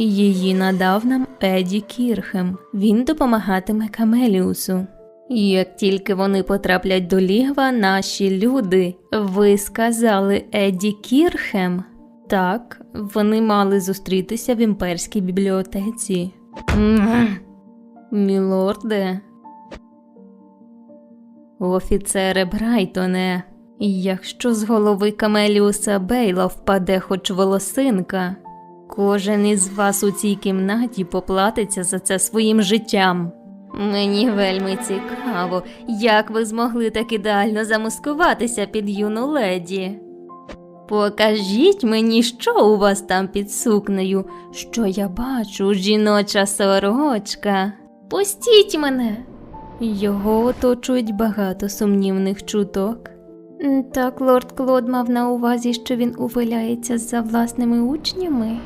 Її надав нам Еді Кірхем. Він допомагатиме Камеліусу. Як тільки вони потраплять до лігва, наші люди. Ви сказали Еді Кірхем? Так, вони мали зустрітися в імперській бібліотеці. Мілорде. Офіцере Брайтоне, якщо з голови Камеліуса Бейла впаде хоч волосинка, кожен із вас у цій кімнаті поплатиться за це своїм життям. Мені вельми цікаво, як ви змогли так ідеально замаскуватися під юну леді. Покажіть мені, що у вас там під сукнею, що я бачу, жіноча сорочка. Пустіть мене. Його оточують багато сумнівних чуток. Так, лорд Клод мав на увазі, що він увиляється за власними учнями.